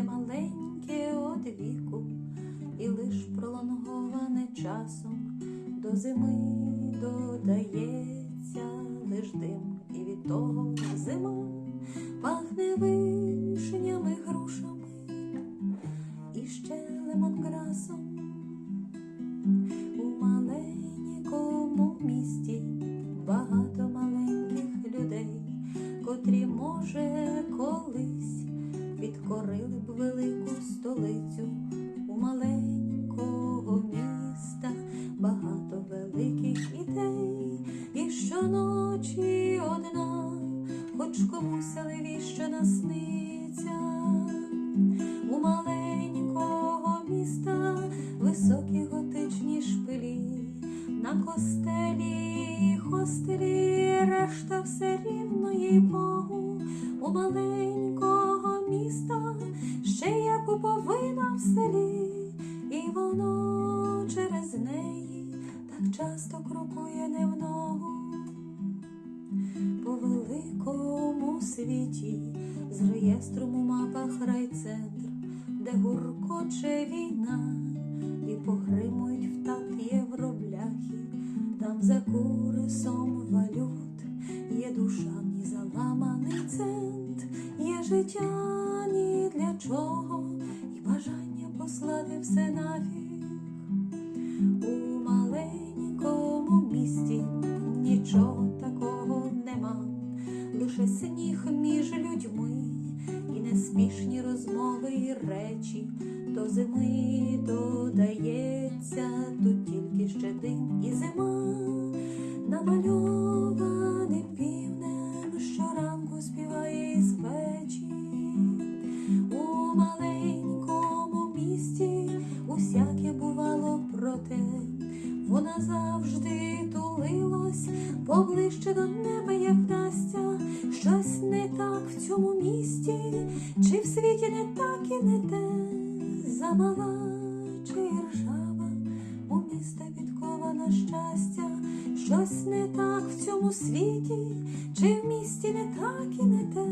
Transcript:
маленьке од віку, і лиш пролонговане часом до зими додається лиш дим, і від того зима пахне вишнями, грушами і ще лемонграсом. У маленькому місті багато маленьких людей, котрі, може, колись підкорили б велику столицю. У маленького міста багато великих ідей, і щоночі одна, хоч комусь але віщо насниться. У маленького міста високі готичні шпилі, на костелі, хостелі, решта все рівно їй Богу. У маленького селі, і воно через неї так часто крокує не в ногу. По великому світі з реєстром у мапах райцентр, де гуркоче війна, і погримують в такт євробляхи, там за курсом валют є душа, ні заламаний цент, є життя ні для чого, послати все нафіг. У маленькому місті нічого такого нема, лише сніг між людьми і неспішні розмови і речі. До зими додається тут тільки ще дим і зима, намальованим проте, вона завжди тулилась поближче до неба, як вдасться. Щось не так в цьому місті, чи в світі не так і не те, замала чи ржава, у міста підкована щастя, щось не так в цьому світі, чи в місті не так і не те,